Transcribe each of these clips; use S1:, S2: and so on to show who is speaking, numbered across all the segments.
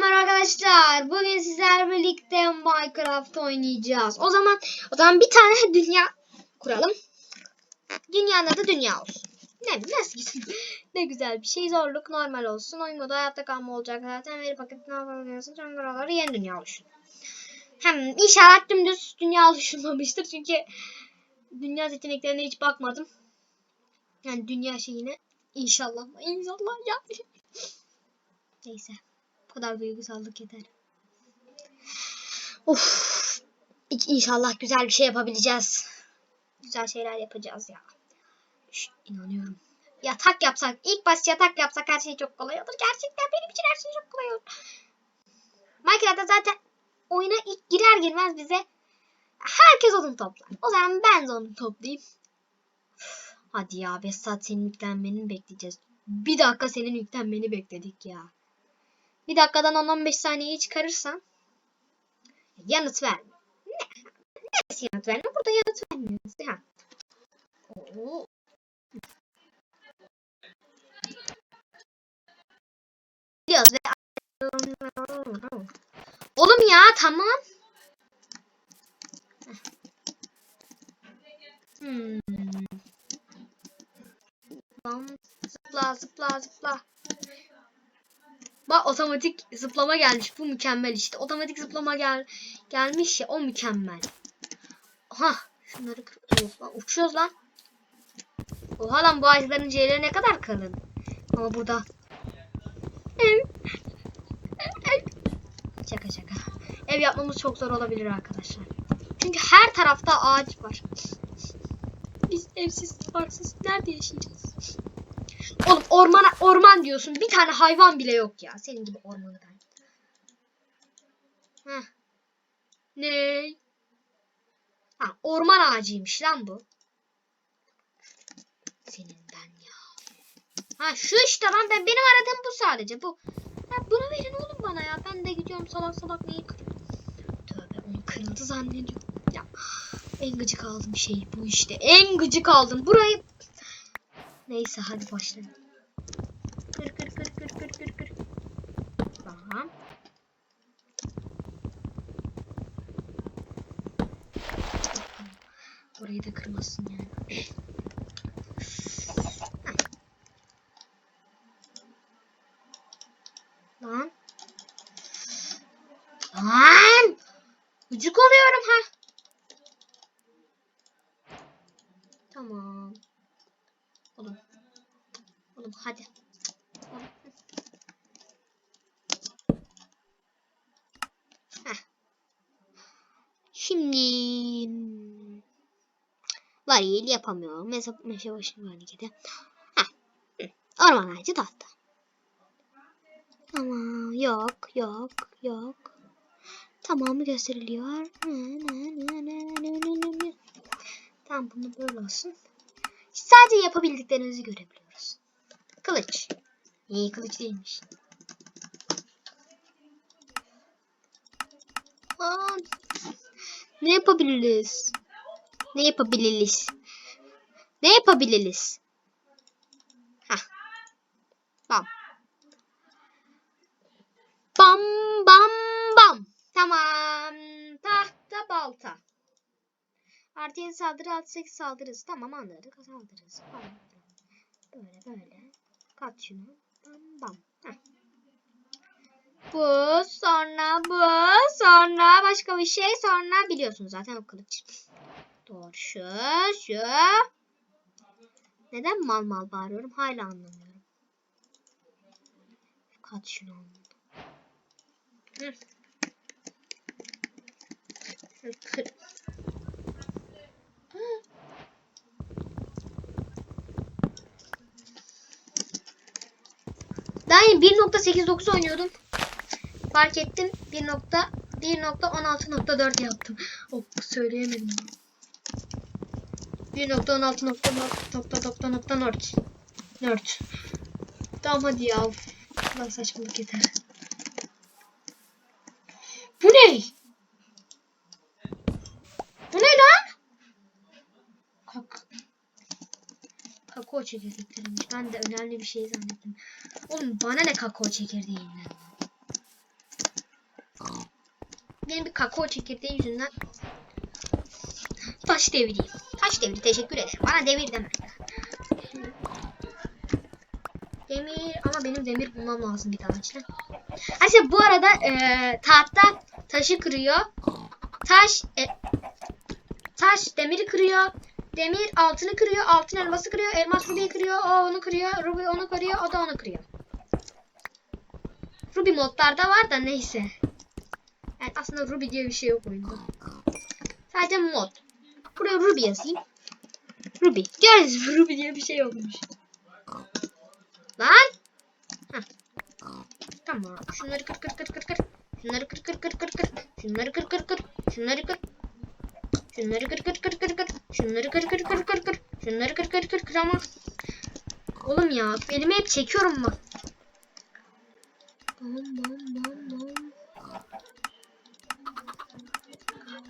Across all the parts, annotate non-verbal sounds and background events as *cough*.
S1: Merhaba arkadaşlar. Bugün sizlerle birlikte Minecraft oynayacağız. O zaman o zaman bir tane dünya kuralım. Dünyanın adı dünya olsun. Ne nasıl gitsin? ne güzel bir şey. Zorluk normal olsun. Oyun modu hayatta kalma olacak zaten. Veri paketi ne yapabiliyorsun? Tüm buraları yeni dünya oluşun. Hem inşallah dümdüz dünya oluşturmamıştır. Çünkü dünya seçeneklerine hiç bakmadım. Yani dünya şeyine inşallah inşallah ya. Neyse. Bu kadar duygusallık yeter. Of. İnşallah güzel bir şey yapabileceğiz. Güzel şeyler yapacağız ya. Şş, inanıyorum. Yatak yapsak, ilk baş yatak yapsak her şey çok kolay olur. Gerçekten benim için her şey çok kolay olur. Minecraft'ta zaten oyuna ilk girer girmez bize herkes odun toplar. O zaman ben de onu toplayayım. Hadi ya 5 saat senin yüklenmeni bekleyeceğiz. Bir dakika senin yüklenmeni bekledik ya. Bir dakikadan 10-15 saniyeyi çıkarırsan yanıt vermiyor. Ne? Neresi yanıt vermiyor? Burada yanıt vermiyor. Ha. Oo. Biliyoruz ve *laughs* Oğlum ya tamam. Hmm. Zıpla zıpla zıpla. Bak otomatik zıplama gelmiş. Bu mükemmel işte. Otomatik zıplama gel gelmiş ya o mükemmel. Aha şunları kır. Of, lan uçuyoruz lan. Oha lan bu ağaçların ciğerleri ne kadar kalın. Ama burada. Şaka şaka. Ev yapmamız çok zor olabilir arkadaşlar. Çünkü her tarafta ağaç var. Biz evsiz, barksız nerede yaşayacağız? Oğlum ormana orman diyorsun. Bir tane hayvan bile yok ya. Senin gibi ormanı ben. Heh. Ne? Ha, orman ağacıymış lan bu. Senin ben ya. Ha şu işte lan ben benim aradığım bu sadece bu. Ha, bunu verin oğlum bana ya. Ben de gidiyorum salak salak neyi kırıyorum. Tövbe onu kırıldı zannediyorum. Ya en gıcık aldığım şey bu işte. En gıcık aldım. Burayı Neyse hadi başlayalım. Kır kır kır kır kır kır kır. Tamam. Orayı da kırmasın yani. Lan. Lan. Gıcık oluyorum ha. Tamam. Oğlum. Oğlum hadi. Oğlum. Heh. Şimdi varil yapamıyorum. Mesela meşe başım hareketi. Orman ağacı tahta. Tamam. Yok. Yok. Yok. Tamamı gösteriliyor. Tamam bunu böyle olsun. Sadece yapabildiklerinizi görebiliyoruz. Kılıç. İyi kılıç değilmiş. Aa, ne yapabiliriz? Ne yapabiliriz? Ne yapabiliriz? Bam. Bam bam bam. Tamam. Tahta balta. Artı 7 saldırı artı 8 saldırırız. Tamam anladık. Saldırırız. Falan. Böyle böyle. Kat şunu. Bam bam. Heh. Bu sonra bu sonra başka bir şey sonra biliyorsunuz zaten o kılıç. Doğru şu şu. Neden mal mal bağırıyorum hala anlamıyorum. Kat şunu. Daha yeni 1.89 oynuyordum. Fark ettim 1.1.16.4 yaptım. Oh söyleyemedim. 1.16.4 4 Tamam hadi ya. Lan saçmalık yeter. Bu ne? Bu ne lan? Kak. Kakao çekirdekleriymiş. Ben de önemli bir şey zannettim. Oğlum bana ne kakao çekirdeğinden? benim bir kakao çekirdeği yüzünden taş devireyim. Taş devri teşekkür ederim. Bana devir deme. Demir ama benim demir bulmam lazım bir tane işte. Ayrıca bu arada eee tahta taşı kırıyor. Taş e, taş demiri kırıyor. Demir altını kırıyor. Altın elması kırıyor. Elmas Ruby'yi kırıyor. O onu kırıyor. Ruby onu kırıyor. O da onu kırıyor. Ruby modlarda var da neyse. Yani aslında Ruby diye bir şey yok oyunda. Sadece mod. Buraya Ruby yazayım. Ruby. Gördünüz? Ruby diye bir şey yokmuş. Lan. Tamam. Şunları kır kır kır kır kır. Şunları kır kır kır kır kır. Şunları kır kır kır. Şunları kır. Şunları kır kır kır kır kır. Şunları kır kır kır kır kır. Şunları kır kır kır kır ama. Oğlum ya elimi hep çekiyorum mu? Bam bam bam bam.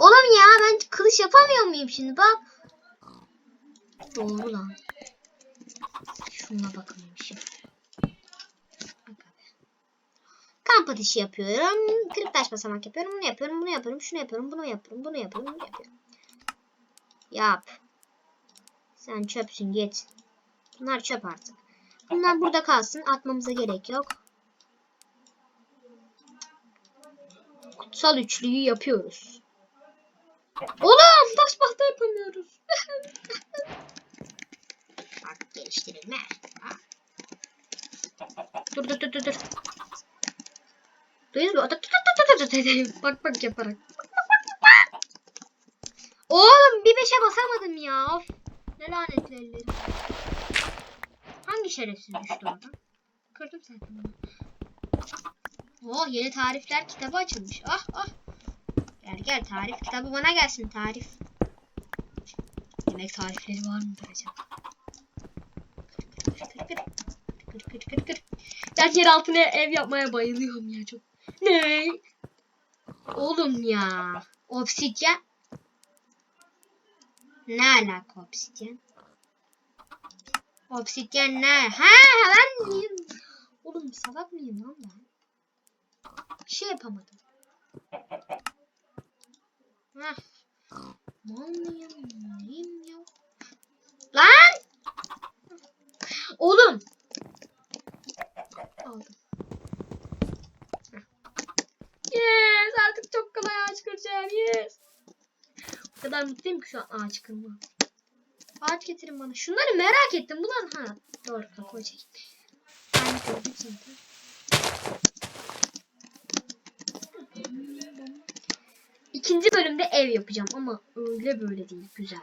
S1: Oğlum ya ben kılıç yapamıyor muyum şimdi bak. Doğru lan. Şuna bakayım şimdi. Abi. Kamp ateşi yapıyorum. Kırık basamak yapıyorum. Bunu yapıyorum. Bunu yapıyorum. Şunu yapıyorum. Bunu yapıyorum. Bunu yapıyorum. Bunu yapıyorum. Yap. Sen çöpsün git. Bunlar çöp artık. Bunlar burada kalsın. Atmamıza gerek yok. Kutsal üçlüyü yapıyoruz. Oğlum taş balta yapamıyoruz. *laughs* Bak geliştirilme. Ha. Dur dur dur dur. Duyuyor musun? Dur, dur, dur, dur, dur. Bak bak yaparak. Oğlum bir beşe basamadım ya. Of. Ne lanetli ellerim. Hangi şerefsiz düştü oradan? Kırdım zaten onu. Oh yeni tarifler kitabı açılmış. Ah ah. Gel tarif kitabı bana gelsin tarif. Demek tarifleri var mıdır acaba? Kır. Ben yer altına ev yapmaya bayılıyorum ya çok. Ne? Oğlum ya. Obsidyen. Ne alaka obsidyen? Obsidyen ne? Ha ben miyim? Oğlum salak mıyım lan ben? Bir şey yapamadım. Hah. Mal mıyım? Lan! Oğlum! Heh. Yes! Artık çok kolay ağaç kıracağım. Yes! O kadar mutluyum ki şu an ağaç kırma. Ağaç getirin bana. Şunları merak ettim. Bunlar ha. Doğru kakao çek. Ben gördüm zaten. İkinci bölümde ev yapacağım ama öyle böyle değil. Güzel.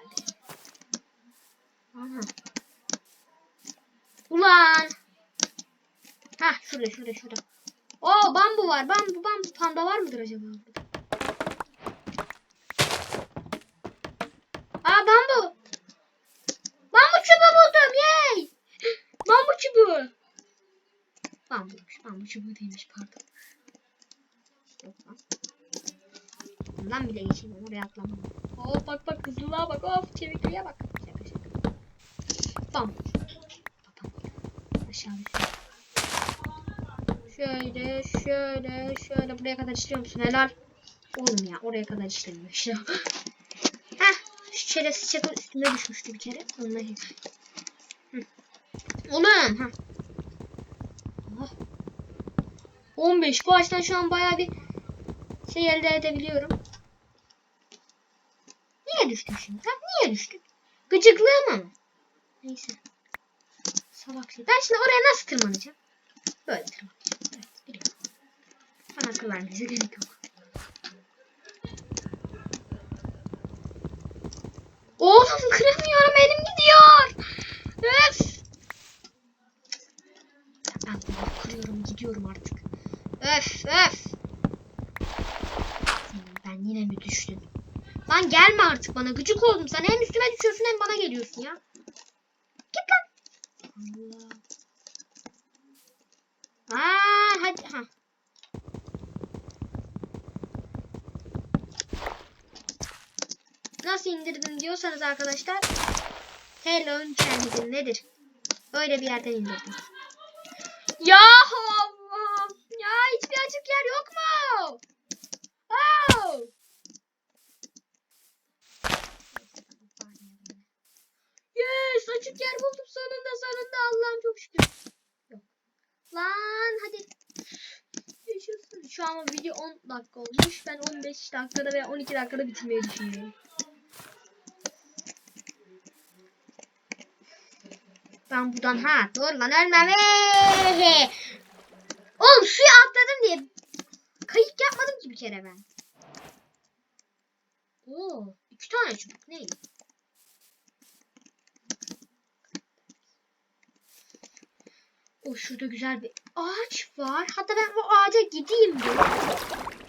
S1: Ulan. Ha şurada şurada şurada. Oo bambu var. Bambu bambu panda var mıdır acaba? Aa bambu. Bambu çubuğu buldum. Yay. *gasps* Bambu çubuğu. Bambuymuş. Bambu çubuğu değilmiş pardon. Yok lan. Bundan bile geçeyim. Oraya atlamam. Oo bak bak hızlılığa bak. Of çevikliğe bak. Şaka şaka. Bam. Bam. Aşağı. Şöyle şöyle şöyle buraya kadar işliyor musun? Helal. Oğlum ya oraya kadar işlemiyor ya. *laughs* Heh. Şu çerez çakıl üstüme düşmüştü bir kere. Onunla. Oğlum. Heh. Oh. 15. Bu açıdan şu an bayağı bir şey elde edebiliyorum. Niye düştün şimdi? Ha, niye düştün? Gıcıklığım ama. Neyse. Salak şey. Ben şimdi oraya nasıl tırmanacağım? Böyle tırmanacağım. Evet, biliyorum. Bana akıl vermenize gerek yok. Oğlum kıramıyorum elim gidiyor. Öf. Ben bunu kırıyorum gidiyorum artık. Öf öf. Ben yine mi düştüm? Lan gelme artık bana gıcık oldum. Sen hem üstüme düşüyorsun hem bana geliyorsun ya. Git lan. Aa, hadi ha. Nasıl indirdim diyorsanız arkadaşlar Hello kendim nedir? Öyle bir yerden indirdim. Ya Allah'ım. Ya hiçbir açık yer yok mu? Aa! Yes açık yer buldum sonunda sonunda Allah'ım çok şükür. Lan hadi. Yaşasın. Şu an video 10 dakika olmuş. Ben 15 dakikada veya 12 dakikada bitirmeyi düşünüyorum. Ben buradan ha doğru lan ölmem. Hey. Oğlum suya atladım diye kayık yapmadım ki bir kere ben. Oo, iki tane çubuk neydi? O şurada güzel bir ağaç var. Hatta ben o ağaca gideyim bir.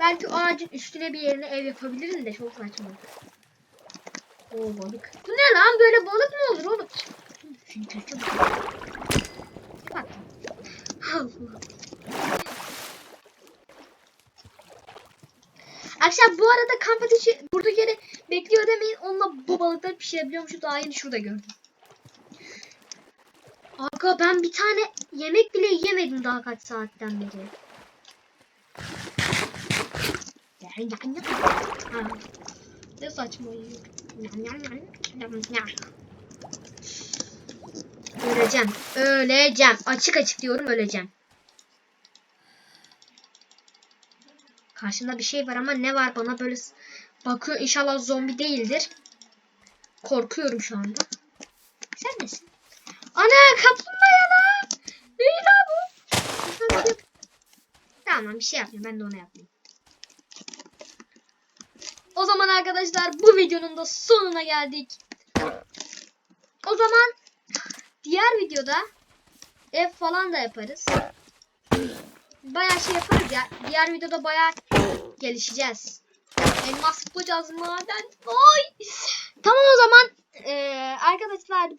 S1: Belki o ağacın üstüne bir yerine ev yapabilirim de çok saçma. Oo balık. Bu ne lan böyle balık mı olur oğlum? Şunu kötü Bak. Arkadaşlar bu arada kamp ateşi burada yere bekliyor demeyin. Onunla bu balıkları pişirebiliyormuşuz. Daha yeni şurada gördüm. Aga ben bir tane yemek bile yemedim daha kaç saatten beri. Ne saçma. Öleceğim. Öleceğim. Açık açık diyorum öleceğim. Karşımda bir şey var ama ne var bana böyle bakıyor. İnşallah zombi değildir. Korkuyorum şu anda. Sen nesin? Ana kaplumbağa lan. Ne lan bu? Tamam bir şey yapmıyor. Ben de ona yapmayayım. O zaman arkadaşlar bu videonun da sonuna geldik. O zaman diğer videoda ev falan da yaparız. Bayağı şey yaparız ya. Diğer videoda bayağı gelişeceğiz. Elmas bulacağız maden. Oy. Tamam o zaman eee, arkadaşlar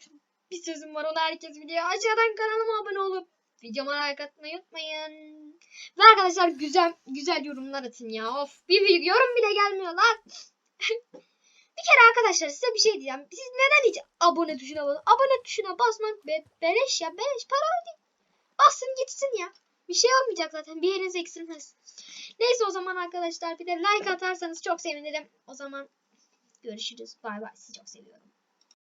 S1: bir sözüm var onu herkes biliyor. Aşağıdan kanalıma abone olup videoma like atmayı unutmayın. Ve arkadaşlar güzel güzel yorumlar atın ya. Of bir, bir yorum bile gelmiyor lan. *laughs* bir kere arkadaşlar size bir şey diyeceğim. Siz neden hiç abone tuşuna basın? Abone tuşuna basmak be, beleş ya beleş para ödeyin. Basın gitsin ya. Bir şey olmayacak zaten. Bir yeriniz eksilmez. Neyse o zaman arkadaşlar bir de like atarsanız çok sevinirim. O zaman görüşürüz. Bay bay. Sizi çok seviyorum.